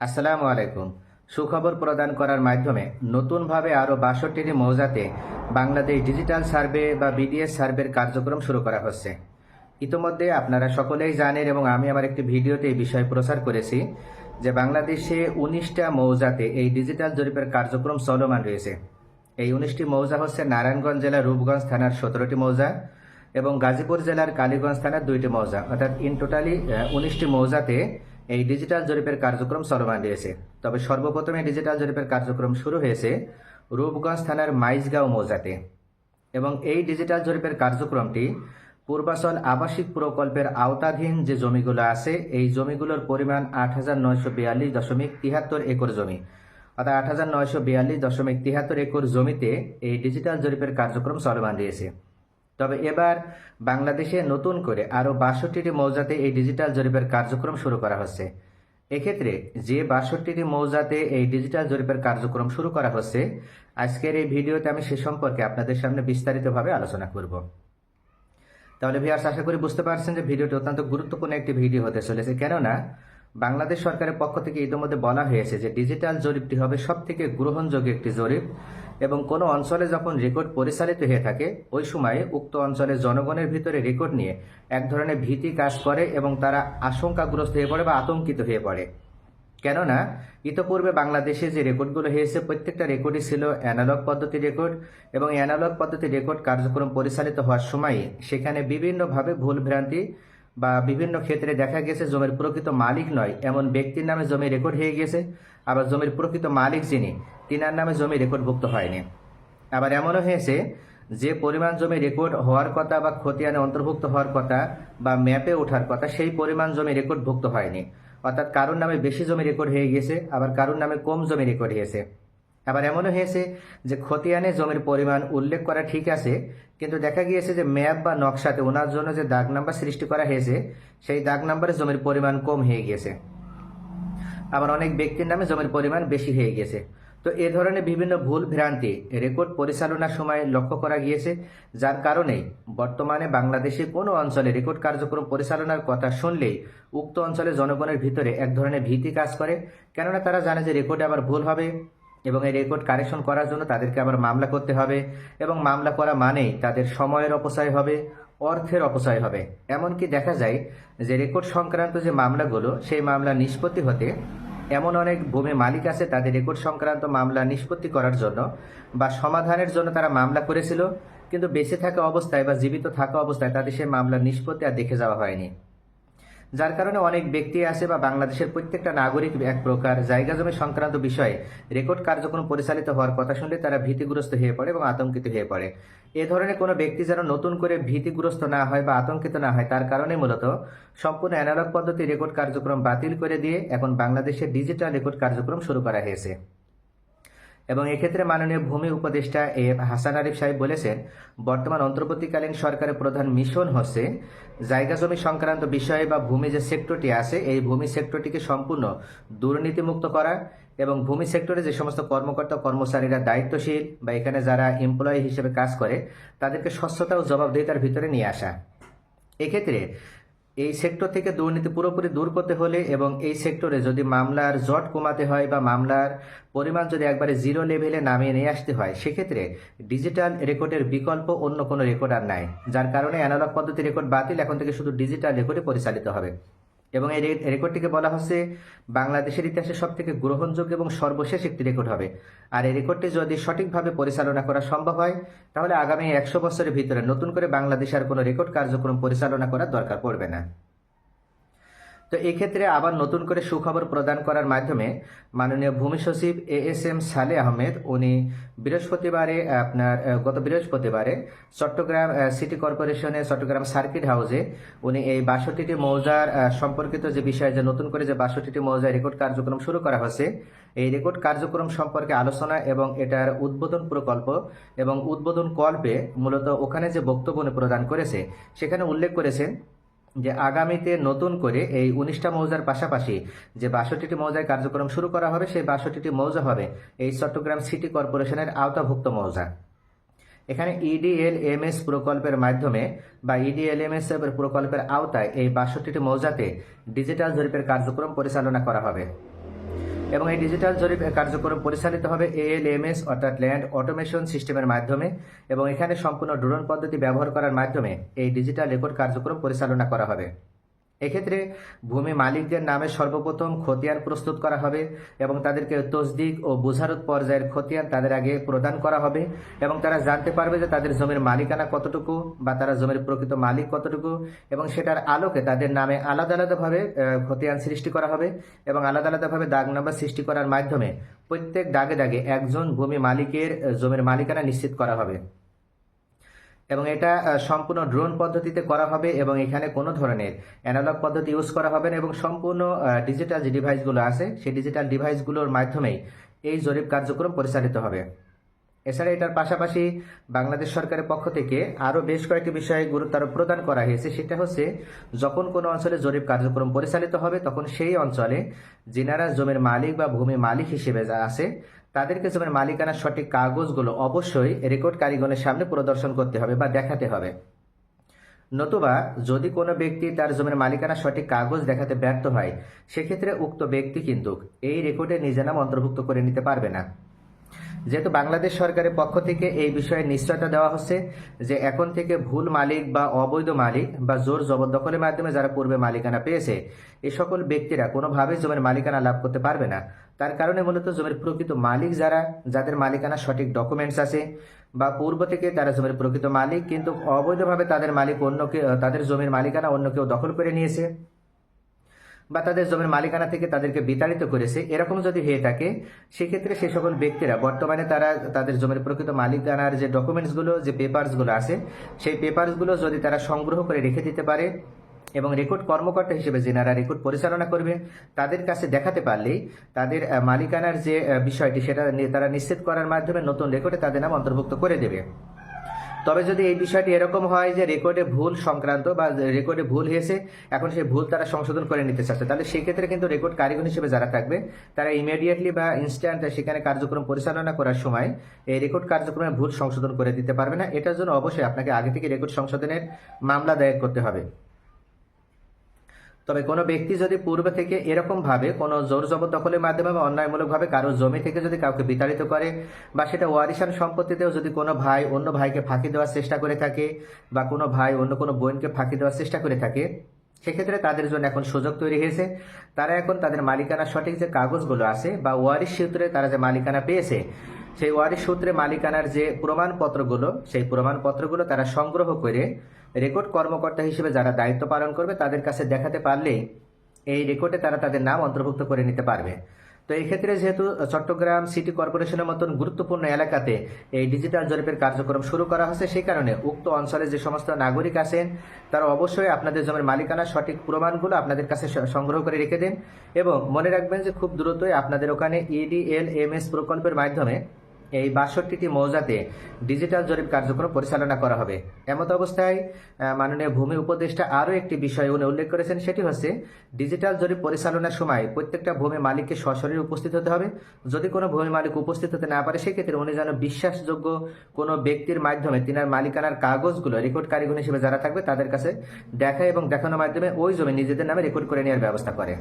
আসসালামু আলাইকুম। সুখবর প্রদান করার মাধ্যমে নতুনভাবে আরও বাষট্টিটি মৌজাতে বাংলাদেশ ডিজিটাল সার্ভে বা বিডিএস সার্ভের কার্যক্রম শুরু করা হচ্ছে। ইতোমধ্যে আপনারা সকলেই জানেন এবং আমি আমার একটি ভিডিওতে এই বিষয়ে প্রচার করেছি যে বাংলাদেশে উনিশটা মৌজাতে এই ডিজিটাল জরিপের কার্যক্রম চলমান রয়েছে। এই উনিশটি মৌজা হচ্ছে নারায়ণগঞ্জ জেলার রূপগঞ্জ থানার সতেরোটি মৌজা এবং গাজীপুর জেলার কালীগঞ্জ থানার দুইটি মৌজা। অর্থাৎ ইন টোটালি উনিশটি মৌজাতে এই ডিজিটাল জরিপের কার্যক্রম চলমান রয়েছে তবে সর্বপ্রথমে ডিজিটাল জরিপের কার্যক্রম শুরু হয়েছে রূপগঞ্জ থানার মাইজগাঁও মৌজাতে। এবং এই ডিজিটাল জরিপের কার্যক্রমটি পূর্বাচল আবাসিক প্রকল্পের আওতাধীন যে জমিগুলো আছে, এই জমিগুলোর পরিমাণ আট হাজার নয়শো বিয়াল্লিশ দশমিক তিহাত্তর একর জমি। অর্থাৎ আট হাজার নয়শো বিয়াল্লিশ দশমিক তিহাত্তর একর জমিতে এই ডিজিটাল জরিপের কার্যক্রম চলমান রয়েছে তবে এবার বাংলাদেশে নতুন করে আরও বাষট্টিটি মৌজাতে এই ডিজিটাল জরিপের কার্যক্রম শুরু করা হচ্ছে। এক্ষেত্রে যে বাষট্টিটি মৌজাতে এই ডিজিটাল জরিপের কার্যক্রম শুরু করা হচ্ছে, আজকের এই ভিডিওতে আমি সে সম্পর্কে আপনাদের সামনে বিস্তারিতভাবে আলোচনা করব। তাহলে ভিয়ার্স আশা করি বুঝতে পারছেন যে ভিডিওটি অত্যন্ত গুরুত্বপূর্ণ একটি ভিডিও হতে চলেছে। কেননা বাংলাদেশ সরকারের পক্ষ থেকে ইতিমধ্যে বলা হয়েছে যে ডিজিটাল জরিপটি হবে সব থেকে গ্রহণযোগ্য একটি জরিপ। এবং কোনো অঞ্চলে যখন রেকর্ড পরিচালিত হয়ে থাকে, ওই সময়ে উক্ত অঞ্চলের জনগণের ভিতরে রেকর্ড নিয়ে এক ধরনের ভীতি কাজ করে এবং তারা আশঙ্কাগ্রস্ত হয়ে পড়ে বা আতঙ্কিত হয়ে পড়ে। কেননা, ইতোপূর্বে বাংলাদেশে যে রেকর্ডগুলো হয়েছে, প্রত্যেকটা রেকর্ডই ছিল অ্যানালগ পদ্ধতি রেকর্ড এবং অ্যানালগ পদ্ধতি রেকর্ড কার্যক্রম পরিচালিত হওয়ার সময় সেখানে বিভিন্নভাবে ভুল ভ্রান্তি বা বিভিন্ন ক্ষেত্রে দেখা গেছে জমির প্রকৃত মালিক নয়, এমন ব্যক্তির নামে জমি রেকর্ড হয়ে গেছে, আবার জমির প্রকৃত মালিক যিনি, তিনার নামে জমি রেকর্ডভুক্ত হয়নি। আবার এমনও হয়েছে যে পরিমাণ জমি রেকর্ড হওয়ার কথা বা খতিয়ানে অন্তর্ভুক্ত হওয়ার কথা বা ম্যাপে ওঠার কথা, সেই পরিমাণ জমি রেকর্ডভুক্ত হয়নি। অর্থাৎ কারোর নামে বেশি জমি রেকর্ড হয়ে গেছে, আবার কারোর নামে কম জমি রেকর্ড হয়েছে। আবার এমনও হয়েছে যে খতিয়ানে জমির পরিমাণ উল্লেখ করা ঠিক আছে, কিন্তু দেখা গিয়েছে যে ম্যাপ বা নকশাতে ওনার জন্য যে দাগ নাম্বার সৃষ্টি করা হয়েছে, সেই দাগ নাম্বারে জমির পরিমাণ কম হয়ে গিয়েছে। আবার অনেক ব্যক্তির নামে জমির পরিমাণ বেশি হয়ে গেছে তো এ ধরনের বিভিন্ন ভুল ভ্রান্তি রেকর্ড পরিচালনার সময় লক্ষ্য করা গিয়েছে, যার কারণে বর্তমানে বাংলাদেশে কোনো অঞ্চলে রেকর্ড কার্যক্রম পরিচালনার কথা শুনলেই উক্ত অঞ্চলে জনগণের ভিতরে এক ধরনের ভীতি কাজ করে। কেননা তারা জানে যে রেকর্ড আবার ভুল হবে। এবং এই রেকর্ড কারেকশন করার জন্য তাদেরকে আবার মামলা করতে হবে। এবং মামলা করা মানেই তাদের সময়ের অপচয় হবে, অর্থের অপচয় হবে। এমনকি দেখা যায় যে রেকর্ড সংক্রান্ত যে মামলাগুলো, সেই মামলা নিষ্পত্তি হতে এমন অনেক ভূমি মালিক আছে তাদের রেকর্ড সংক্রান্ত মামলা নিষ্পত্তি করার জন্য বা সমাধানের জন্য তারা মামলা করেছিল, কিন্তু বেঁচে থাকা অবস্থায় বা জীবিত থাকা অবস্থায় তাদের সেই মামলা নিষ্পত্তি আর দেখে যাওয়া হয়নি। যার কারণে অনেক ব্যক্তি আসে বা বাংলাদেশের প্রত্যেকটা নাগরিক এক প্রকার জায়গা জমি সংক্রান্ত বিষয়ে রেকর্ড কার্যক্রম পরিচালিত হওয়ার কথা শুনলে তারা ভীতিগ্রস্ত হয়ে পড়ে এবং আতঙ্কিত হয়ে পড়ে। এ ধরনের কোনো ব্যক্তি যেন নতুন করে ভীতিগ্রস্ত না হয় বা আতঙ্কিত না হয়, তার কারণে মূলত সম্পূর্ণ অ্যানালগ পদ্ধতি রেকর্ড কার্যক্রম বাতিল করে দিয়ে এখন বাংলাদেশে ডিজিটাল রেকর্ড কার্যক্রম শুরু করা হয়েছে। এবং এক্ষেত্রে মাননীয় ভূমি উপদেষ্টা এ হাসান আরিফ সাহেব বলেছেন, বর্তমান অন্তর্বর্তীকালীন সরকারের প্রধান মিশন হচ্ছে জায়গা জমি সংক্রান্ত বিষয়ে বা ভূমি যে সেক্টরটি আছে, এই ভূমি সেক্টরটিকে সম্পূর্ণ দুর্নীতিমুক্ত করা এবং ভূমি সেক্টরে যে সমস্ত কর্মকর্তা, কর্মচারীরা দায়িত্বশীল বা এখানে যারা এমপ্লয়ি হিসেবে কাজ করে, তাদেরকে স্বচ্ছতা ও জবাবদিহিতার ভিতরে নিয়ে আসা। এক্ষেত্রে এই সেক্টর থেকে দুর্নীতি পুরোপুরি দূর করতে হলে এবং এই সেক্টরে যদি মামলার জট কমাতে হয় বা মামলার পরিমাণ যদি একবারে জিরো লেভেলে নামিয়ে নিয়ে আসতে হয়, সেক্ষেত্রে ডিজিটাল রেকর্ডের বিকল্প অন্য কোনো রেকর্ড আর নাই। যার কারণে অ্যানালগ পদ্ধতি রেকর্ড বাতিল এখন থেকে শুধু ডিজিটাল রেকর্ডে পরিচালিত হবে। এবং এই রেকর্ডটিকে বলা হচ্ছে বাংলাদেশের ইতিহাসে সব থেকে গ্রহণযোগ্য এবং সর্বশেষ একটি রেকর্ড হবে। আর এই রেকর্ডটি যদি সঠিকভাবে পরিচালনা করা সম্ভব হয়, তাহলে আগামী একশো বছরের ভিতরে নতুন করে বাংলাদেশের আর কোনো রেকর্ড কার্যক্রম পরিচালনা করার দরকার পড়বে না। তো এই ক্ষেত্রে আবার নতুন করে সুখবর প্রদান করার মাধ্যমে মাননীয় ভূমি সচিব এ এস এম সালে আহমেদ, উনি বৃহস্পতিবারে আপনার গত বৃহস্পতিবারে চট্টগ্রাম সিটি কর্পোরেশনে চট্টগ্রাম সার্কিট হাউসে উনি এই বাষট্টিটি মৌজার সম্পর্কিত যে বিষয় যে নতুন করে যে বাষট্টিটি মৌজার রেকর্ড কার্যক্রম শুরু করা হচ্ছে, এই রেকর্ড কার্যক্রম সম্পর্কে আলোচনা এবং এটার উদ্বোধন প্রকল্প এবং উদ্বোধন কল্পে মূলত ওখানে যে বক্তব্য প্রদান করেছে, সেখানে উল্লেখ করেছেন যে আগামীতে নতুন করে এই উনিশটা মৌজার পাশাপাশি যে বাষট্টিটি মৌজায় কার্যক্রম শুরু করা হবে, সেই বাষট্টিটি মৌজা হবে এই চট্টগ্রাম সিটি কর্পোরেশনের আওতাভুক্ত মৌজা। এখানে E ইডিএল এম এস প্রকল্পের মাধ্যমে বা E ইডিএল এম এস প্রকল্পের আওতায় এই বাষট্টিটি মৌজাতে ডিজিটাল জরিপের কার্যক্রম পরিচালনা করা হবে। এবং এই ডিজিটাল জরিপ কার্যক্রম পরিচালিত হবে এএলএমএস অর্থাৎ ল্যান্ড অটোমেশন সিস্টেমের মাধ্যমে, এবং এখানে সম্পূর্ণ ড্রোন পদ্ধতি ব্যবহার করার মাধ্যমে এই ডিজিটাল রেকর্ড কার্যক্রম পরিচালনা করা হবে। এক্ষেত্রে ভূমি মালিকদের নামে সর্বপ্রথম খতিয়ান প্রস্তুত করা হবে এবং তাদেরকে তসদিক ও বুঝারত পর্যায়ের খতিয়ান তাদের আগে প্রদান করা হবে এবং তারা জানতে পারবে যে তাদের জমির মালিকানা কতটুকু বা তারা জমির প্রকৃত মালিক কতটুকু এবং সেটার আলোকে তাদের নামে আলাদা আলাদাভাবে খতিয়ান সৃষ্টি করা হবে এবং আলাদা আলাদাভাবে দাগ নাম্বার সৃষ্টি করার মাধ্যমে প্রত্যেক দাগে দাগে একজন ভূমি মালিকের জমির মালিকানা নিশ্চিত করা হবে। এবং এটা সম্পূর্ণ ড্রোন পদ্ধতিতে করা হবে এবং এখানে কোনো ধরনের অ্যানালগ পদ্ধতি ইউজ করা হবে না এবং সম্পূর্ণ ডিজিটাল যে ডিভাইসগুলো আছে, সেই ডিজিটাল ডিভাইসগুলোর মাধ্যমেই এই জরিপ কার্যক্রম পরিচালিত হবে। এছাড়া এটার পাশাপাশি বাংলাদেশ সরকারের পক্ষ থেকে আরও বেশ কয়েকটি বিষয়ে গুরুত্ব আরোপ প্রদান করা হয়েছে। সেটা হচ্ছে, যখন কোনো অঞ্চলে জরিপ কার্যক্রম পরিচালিত হবে, তখন সেই অঞ্চলে যিনারা জমির মালিক বা ভূমি মালিক হিসেবে যা আছে, তাদেরকে জমির মালিকানার সঠিক কাগজগুলো অবশ্যই রেকর্ড কারিগণের সামনে প্রদর্শন করতে হবে বা দেখাতে হবে। নতুবা, যদি কোনো ব্যক্তি তার জমির মালিকানা সঠিক কাগজ দেখাতে ব্যর্থ হয়, সেক্ষেত্রে উক্ত ব্যক্তি কিন্তু এই রেকর্ডে নিজের নাম অন্তর্ভুক্ত করে নিতে পারবে না। যেহেতু বাংলাদেশ সরকারের পক্ষ থেকে এই বিষয়ে নিশ্চয়তা দেওয়া হচ্ছে যে এখন থেকে ভুল মালিক বা অবৈধ মালিক বা জোর জবরদখলের মাধ্যমে যারা পূর্বে মালিকানা পেয়েছে, এ সকল ব্যক্তিরা কোনোভাবেই জমির মালিকানা লাভ করতে পারবে না। তার কারণে মূলত জমির প্রকৃত মালিক যারা, যাদের মালিকানা সঠিক ডকুমেন্টস আছে বা পূর্ব থেকে তারা জমির প্রকৃত মালিক, কিন্তু অবৈধভাবে তাদের মালিক অন্য কেউ তাদের জমির মালিকানা অন্য কেউ দখল করে নিয়েছে। বা তাদের জমির মালিকানা থেকে তাদেরকে বিতাড়িত করেছে এরকম যদি হয়ে থাকে, সেক্ষেত্রে সে সকল ব্যক্তিরা, বর্তমানে তারা তাদের জমির প্রকৃত মালিকানার যে ডকুমেন্টসগুলো, যে পেপারসগুলো আছে, সেই পেপারসগুলো যদি তারা সংগ্রহ করে রেখে দিতে পারে এবং রেকর্ড কর্মকর্তা হিসেবে যেনারা রেকর্ড পরিচালনা করবে, তাদের কাছে দেখাতে পারলেই তাদের মালিকানার যে বিষয়টি, সেটা তারা নিশ্চিত করার মাধ্যমে নতুন রেকর্ডে তাদের নাম অন্তর্ভুক্ত করে দেবে। তবে যদি এই বিষয়টি এরকম হয় যে রেকর্ডে ভুল সংক্রান্ত বা রেকর্ডে ভুল হয়েছে, এখন সেই ভুল তারা সংশোধন করে নিতে চাচ্ছে, তাহলে সেই ক্ষেত্রে কিন্তু রেকর্ড কারিগর হিসেবে যারা থাকবে, তারা ইমিডিয়েটলি বা ইনস্ট্যান্ট সেখানে কার্যক্রম পরিচালনা করার সময় এই রেকর্ড কার্যক্রমে ভুল সংশোধন করে দিতে পারবে না। এটার জন্য অবশ্যই আপনাকে আগে থেকে রেকর্ড সংশোধনের মামলা দায়ের করতে হবে। তবে কোনো ব্যক্তি যদি পূর্ব থেকে এরকম ভাবে কোনো জোর জবরদখলের মাধ্যমে বা অন্যায়মূলকভাবে কারও জমি থেকে যদি কাউকে বিতাড়িত করে বা সেটা ওয়ারিশান সম্পত্তিতেও যদি কোনো ভাই অন্য ভাইকে ফাঁকি দেওয়ার চেষ্টা করে থাকে বা কোনো ভাই অন্য কোনো বোনকে ফাঁকি দেওয়ার চেষ্টা করে থাকে, সেক্ষেত্রে তাদের জন্য এখন সুযোগ তৈরি হয়েছে। তারা এখন তাদের মালিকানা সঠিক যে কাগজগুলো আছে বা ওয়ারিশ সূত্রে তারা যে মালিকানা পেয়েছে সেই ওয়ারিশ সূত্রে মালিকানার যে প্রমাণপত্রগুলো, সেই প্রমাণপত্রগুলো তারা সংগ্রহ করে রেকর্ড কর্মকর্তা হিসেবে যারা দায়িত্ব পালন করবে, তাদের কাছে দেখাতে পারলেই এই রেকর্ডে তারা তাদের নাম অন্তর্ভুক্ত করে নিতে পারবে। তো এই ক্ষেত্রে যেহেতু চট্টগ্রাম সিটি কর্পোরেশনের মতন গুরুত্বপূর্ণ এলাকাতে এই ডিজিটাল জরিপের কার্যক্রম শুরু করা হয়েছে, সেই কারণে উক্ত অঞ্চলে যে সমস্ত নাগরিক আছেন, তারা অবশ্যই আপনাদের জমির মালিকানার সঠিক প্রমাণগুলো আপনাদের কাছে সংগ্রহ করে রেখে দিন এবং মনে রাখবেন যে খুব দ্রুতই আপনাদের ওখানে E ইডিএল এম প্রকল্পের মাধ্যমে এই বাষট্টিটি মৌজাতে ডিজিটাল জরিপ কার্যক্রম পরিচালনা করা হবে। এমত অবস্থায় মাননীয় ভূমি উপদেষ্টা আরও একটি বিষয় উনি উল্লেখ করেছেন, সেটি হচ্ছে ডিজিটাল জরিপ পরিচালনার সময় প্রত্যেকটা ভূমি মালিককে সশরীরে উপস্থিত হতে হবে। যদি কোনো ভূমি মালিক উপস্থিত হতে না পারে, সেক্ষেত্রে উনি যেন বিশ্বাসযোগ্য কোনো ব্যক্তির মাধ্যমে তিনার মালিকানার কাগজগুলো রেকর্ড কারিগণ হিসেবে যারা থাকবে, তাদের কাছে দেখা এবং দেখানোর মাধ্যমে ওই জমি নিজেদের নামে রেকর্ড করে নেওয়ার ব্যবস্থা করে।